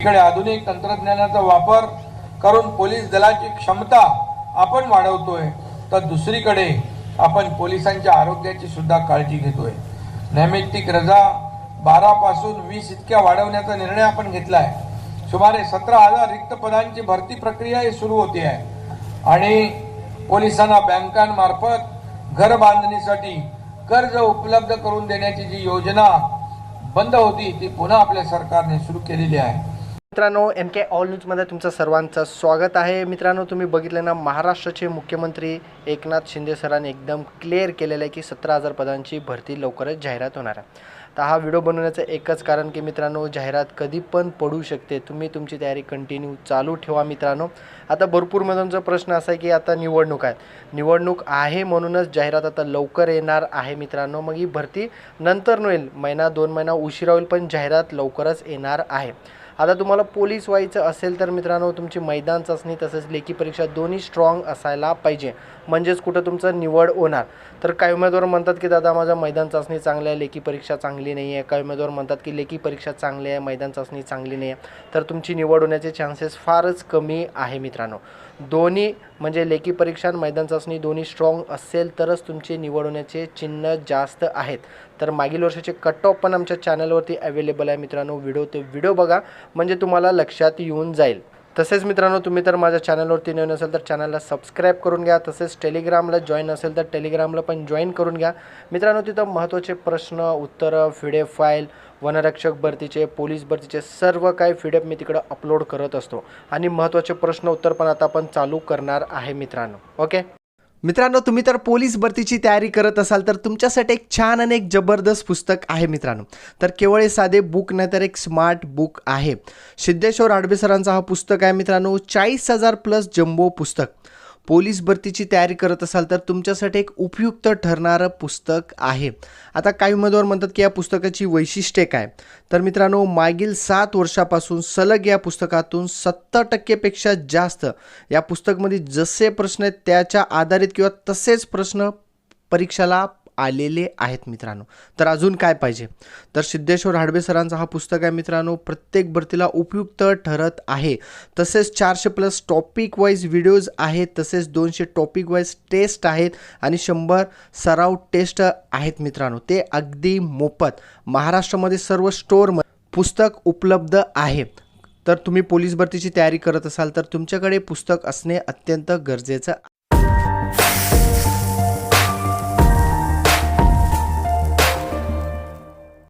इकडे आधुनिक तंत्रज्ञानाचा वापर करून पोलीस दलाची क्षमता आपण वाढवतोय तर दुसरीकडे आपण पोलिसांच्या आरोग्याची सुद्धा काळजी घेतोय. नैमित्तिक रजा बारा पासून वीस इतक्या वाढवण्याचा निर्णय आपण घेतलाय. सुमारे सतरा हजार रिक्त पदांची भरती प्रक्रिया ही सुरू होती आहे. आणि पोलिसांना बँकांमार्फत घर बांधणीसाठी कर्ज उपलब्ध करून देण्याची जी योजना बंद होती ती पुन्हा आपल्या सरकारने सुरू केलेली आहे. मित्रांनो एम के ऑल न्यूजमध्ये तुमचं सर्वांचं स्वागत आहे. मित्रांनो तुम्ही बघितलं ना महाराष्ट्राचे मुख्यमंत्री एकनाथ शिंदे सरांनी एकदम क्लिअर केलेलं आहे की सतरा हजार पदांची भरती लवकरच जाहिरात होणार आहे. तर हा व्हिडिओ बनवण्याचं एकच कारण की मित्रांनो जाहिरात कधी पण पडू शकते. तुम्ही तुमची तयारी कंटिन्यू चालू ठेवा मित्रांनो. आता भरपूर मधूनचा प्रश्न असा आहे की आता निवडणूक आहे. निवडणूक आहे म्हणूनच जाहिरात आता लवकर येणार आहे मित्रांनो. मग ही भरती नंतर होईल. महिना दोन महिना उशिरा होईल पण जाहिरात लवकरच येणार आहे. आता तुम्हाला पोलीस व्हायचं असेल तर मित्रांनो तुमची मैदान चाचणी तसेच लेखी परीक्षा दोन्ही स्ट्रॉंग असायला पाहिजे. म्हणजेच कुठं तुमचं निवड होणार. तर काही उमेदवार म्हणतात की दादा माझं मैदान चाचणी चांगली आहे लेखी परीक्षा चांगली नाही आहे. काही उमेदवार म्हणतात की लेखी परीक्षा चांगली आहे मैदान चाचणी चांगली नाही आहे. तर तुमची निवड होण्याचे चान्सेस फारच कमी आहे मित्रांनो. दोन्ही म्हणजे लेखी परीक्षा आणि मैदान चाचणी दोन्ही स्ट्रॉंग असेल तरच तुमची निवड होण्याचे चिन्ह जास्त आहेत. तर मागील वर्षाचे कट ऑफ पण आमच्या चॅनलवरती अवेलेबल आहे मित्रांनो. व्हिडिओ ते व्हिडिओ बघा. म्हणजे तुम्हाला लक्षात येऊन जाईल. तसेच मित्रांनो तुम्ही तर माझ्या चॅनलवरती नवीन असेल तर चॅनलला सबस्क्राईब करून घ्या. तसेच टेलिग्रामला जॉईन असेल तर टेलिग्रामला पण जॉईन करून घ्या. मित्रांनो तिथं महत्त्वाचे प्रश्न उत्तरं फिडे फाईल वनरक्षक भरतीचे पोलीस भरतीचे सर्व काही फिडेप मी तिकडं अपलोड करत असतो. आणि महत्त्वाचे प्रश्न उत्तर पण आता आपण चालू करणार आहे मित्रांनो. ओके मित्रांनो तुम्ही तर पोलीस भरतीची तयारी करत असाल तर तुमच्यासाठी एक छान आणि एक जबरदस्त पुस्तक आहे मित्रांनो. तर केवळ हे साधे बुक नाही तर एक स्मार्ट बुक आहे. सिद्धेश्वर आडबे सरांचा हा पुस्तक आहे मित्रांनो चाळीस हजार प्लस जम्बो पुस्तक. पोलीस भरतीची तयारी करत असाल तर तुमच्यासाठी एक उपयुक्त ठरणारं पुस्तक आहे. आता काही उमेदवार म्हणतात की या पुस्तकाची वैशिष्ट्ये काय? तर मित्रांनो मागील सात वर्षापासून सलग या पुस्तकातून सत्तर टक्केपेक्षा जास्त या पुस्तकमध्ये जसे प्रश्न आहेत त्याच्या आधारित किंवा तसेच प्रश्न परीक्षाला आलेले आहेत मित्रांनो. तर अजून काय पाहिजे? तर सिद्धेश्वर हाडबे सरांचा हा पुस्तक आहे मित्रांनो प्रत्येक भरतीला उपयुक्त ठरत आहे. तसेच चारशे प्लस टॉपिक वाईज व्हिडिओज आहेत तसेच दोनशे टॉपिक वाईज टेस्ट आहेत आणि शंभर सराव टेस्ट आहेत मित्रांनो. ते अगदी मोफत. महाराष्ट्रामध्ये सर्व स्टोअर पुस्तक उपलब्ध आहे. तर तुम्ही पोलीस भरतीची तयारी करत असाल तर तुमच्याकडे पुस्तक असणे अत्यंत गरजेचं